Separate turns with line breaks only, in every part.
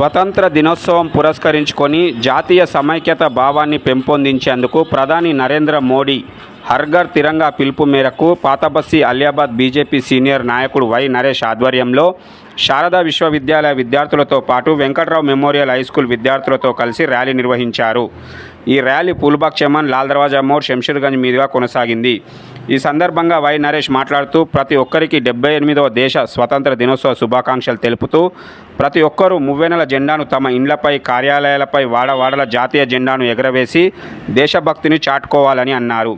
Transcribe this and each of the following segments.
స్వతంత్ర దినోత్సవం పురస్కరించుకొని జాతీయ సమైక్యత భావాన్ని పెంపొందించేందుకు ప్రధాని నరేంద్ర మోడీ హర్ఘర్ తిరంగా పిలుపు మేరకు పాతబస్సి అలియాబాద్ బీజేపీ సీనియర్ నాయకుడు వై నరేష్ ఆధ్వర్యంలో శారదా విశ్వవిద్యాలయ విద్యార్థులతో పాటు వెంకట్రావు మెమోరియల్ హై స్కూల్ విద్యార్థులతో కలిసి ర్యాలీ నిర్వహించారు. ఈ ర్యాలీ పూల్బాగ్ చమన్ లాల్ దర్వాజా మోర్ శంషీర్గంజ్ మీదుగా కొనసాగింది. ఈ సందర్భంగా వై నరేష్ మాట్లాడుతూ ప్రతి ఒక్కరికి డెబ్బై ఎనిమిదవ దేశ స్వతంత్ర దినోత్సవ శుభాకాంక్షలు తెలుపుతూ ప్రతి ఒక్కరూ మువ్వెనెల జెండాను తమ ఇండ్లపై కార్యాలయాలపై వాడవాడల జాతీయ జెండాను ఎగరవేసి దేశభక్తిని చాటుకోవాలని అన్నారు.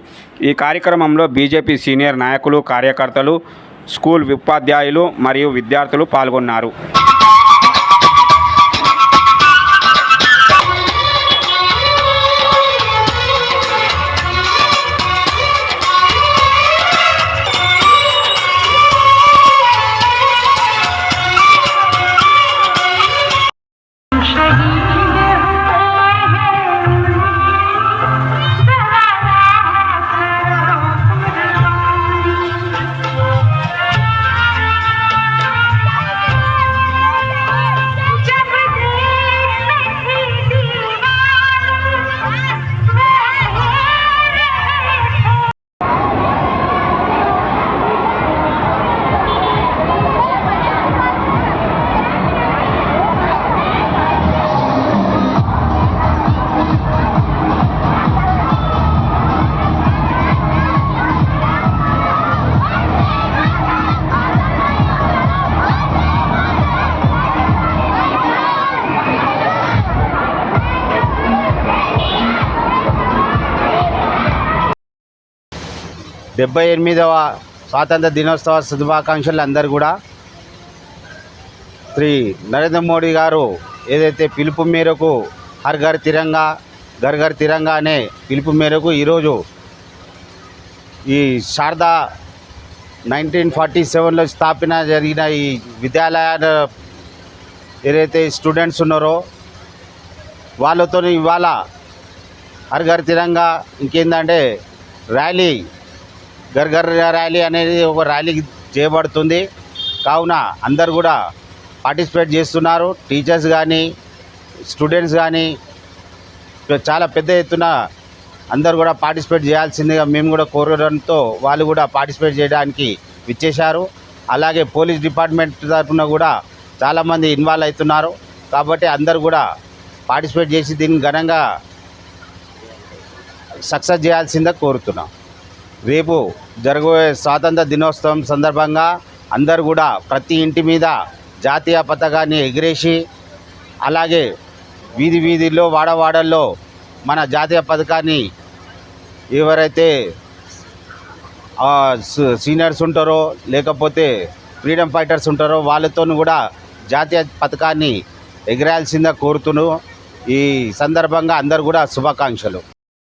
ఈ కార్యక్రమంలో బీజేపీ సీనియర్ నాయకులు కార్యకర్తలు స్కూల్ ఉపాధ్యాయులు మరియు విద్యార్థులు పాల్గొన్నారు.
డెబ్బై ఎనిమిదవ స్వాతంత్ర దినోత్సవ శుభాకాంక్షలు అందరు కూడా. శ్రీ నరేంద్ర మోడీ గారు ఏదైతే పిలుపు మేరకు హర్ ఘర్ తిరంగా ఘర్ ఘర్ తిరంగా అనే పిలుపు మేరకు ఈరోజు ఈ శారదా నైన్టీన్ ఫార్టీ సెవెన్లో స్థాపన జరిగిన ఈ విద్యాలయాల ఏదైతే స్టూడెంట్స్ ఉన్నారో వాళ్ళతో ఇవాళ హర్ ఘర్ తిరంగా ఇంకేందంటే ర్యాలీ గర్ గర్ ర్యాలీ అనేది ఒక ర్యాలీ చేయబడుతుంది. కావున అందరు కూడా పార్టిసిపేట్ చేస్తున్నారు. టీచర్స్ కానీ స్టూడెంట్స్ కానీ చాలా పెద్ద ఎత్తున అందరు కూడా పార్టిసిపేట్ చేయాల్సిందిగా మేము కూడా కోరడంతో వాళ్ళు కూడా పార్టిసిపేట్ చేయడానికి విచ్చేశారు. అలాగే పోలీస్ డిపార్ట్మెంట్ తరఫున కూడా చాలామంది ఇన్వాల్వ్ అవుతున్నారు. కాబట్టి అందరు కూడా పార్టిసిపేట్ చేసి దీన్ని ఘనంగా సక్సెస్ చేయాల్సిందిగా కోరుతున్నాం. రేపు జరగబోయే స్వాతంత్ర దినోత్సవం సందర్భంగా అందరు కూడా ప్రతి ఇంటి మీద జాతీయ పతాకాన్ని ఎగిరేసి అలాగే వీధి వీధిలో వాడవాడల్లో మన జాతీయ పథకాన్ని ఎవరైతే సీనియర్స్ ఉంటారో లేకపోతే ఫ్రీడమ్ ఫైటర్స్ ఉంటారో వాళ్ళతో కూడా జాతీయ పథకాన్ని ఎగిరాల్సిందిగా కోరుతున్నాను ఈ సందర్భంగా అందరు కూడా శుభాకాంక్షలు.